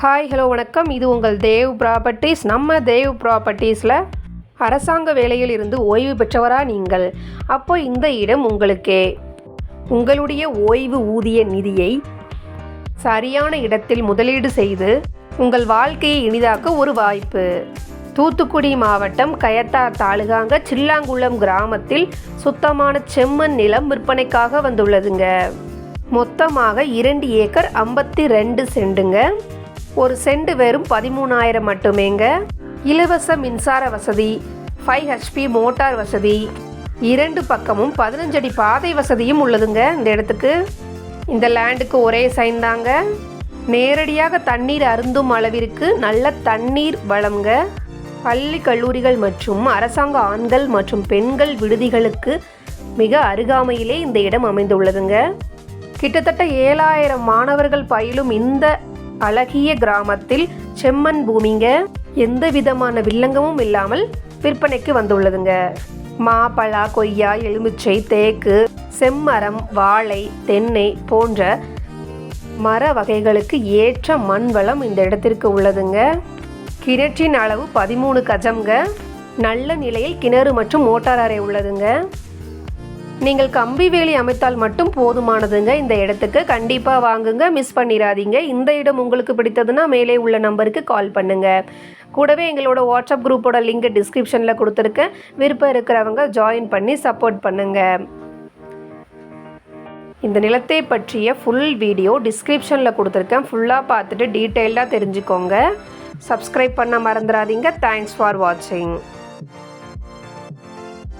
Hi hello வணக்கம். இது உங்கள் தேவ் ப்ராப்பர்ட்டிஸ் நம்ம தேவ் ப்ராப்பர்ட்டிஸில் அரசாங்க வேலையில் இருந்து ஓய்வு பெற்றவரா நீங்கள். அப்போ இந்த இடம் உங்களுக்கே. உங்களுடைய ஓய்வு ஊதிய நிதியை சரியான இடத்தில் முதலீடு செய்து உங்கள் வாழ்க்கையை இனிதாக்க ஒரு வாய்ப்பு. தூத்துக்குடி மாவட்டம் கயத்தார் தாலுகாங்க சில்லாங்குளம் கிராமத்தில் சுத்தமான செம்மண் நிலம் விற்பனைக்காக வந்துள்ளதுங்க. மொத்தமாக இரண்டு ஏக்கர் ஐம்பத்தி ரெண்டு செண்டுங்க. ஒரு செண்டு வெறும் பதிமூணாயிரம் மட்டுமேங்க. இலவச மின்சார வசதி ஃபைவ் ஹெச்பி மோட்டார் வசதி இரண்டு பக்கமும் பதினஞ்சடி பாதை வசதியும் உள்ளதுங்க இந்த இடத்துக்கு. இந்த லேண்டுக்கு ஒரே சைன் தாங்க. நேரடியாக தண்ணீர் அருந்தும் அளவிற்கு நல்ல தண்ணீர் வளங்க பள்ளி கல்லூரிகள் மற்றும் அரசாங்க ஆண்கள் மற்றும் பெண்கள் விடுதிகளுக்கு மிக அருகாமையிலே இந்த இடம் அமைந்துள்ளதுங்க. கிட்டத்தட்ட ஏழாயிரம் மாணவர்கள் பயிலும் இந்த அழகிய கிராமத்தில் செம்மண் பூமிங்க. எந்த விதமான வில்லங்கமும் இல்லாமல் விற்பனைக்கு வந்துள்ளதுங்க. மாப்பழா கொய்யா எலுமிச்சை தேக்கு செம்மரம் வாழை தென்னை போன்ற மர வகைகளுக்கு ஏற்ற மண் வளம் இந்த இடத்திற்கு உள்ளதுங்க. கிணற்றின் அளவு பதிமூணு கஜம்ங்க. நல்ல நிலையில் கிணறு மற்றும் மோட்டார் அறை உள்ளதுங்க. நீங்கள் கம்பி வேலி அமைத்தால் மட்டும் போதுமானதுங்க. இந்த இடத்துக்கு கண்டிப்பாக வாங்குங்க. மிஸ் பண்ணிடாதீங்க இந்த இடம் உங்களுக்கு பிடித்ததுன்னா மேலே உள்ள நம்பருக்கு கால் பண்ணுங்க. கூடவே எங்களோட வாட்ஸ்அப் குரூப்போட லிங்க் டிஸ்கிரிப்ஷனில் கொடுத்துருக்கேன் விருப்பம் இருக்கிறவங்க ஜாயின் பண்ணி சப்போர்ட் பண்ணுங்க. இந்த நிலத்தை பற்றிய ஃபுல் வீடியோ டிஸ்கிரிப்ஷனில் கொடுத்துருக்கேன். ஃபுல்லாக பார்த்துட்டு டீட்டெயில்டாக தெரிஞ்சுக்கோங்க. சப்ஸ்கிரைப் பண்ண மறந்துடாதீங்க தேங்க்ஸ் ஃபார் வாட்சிங்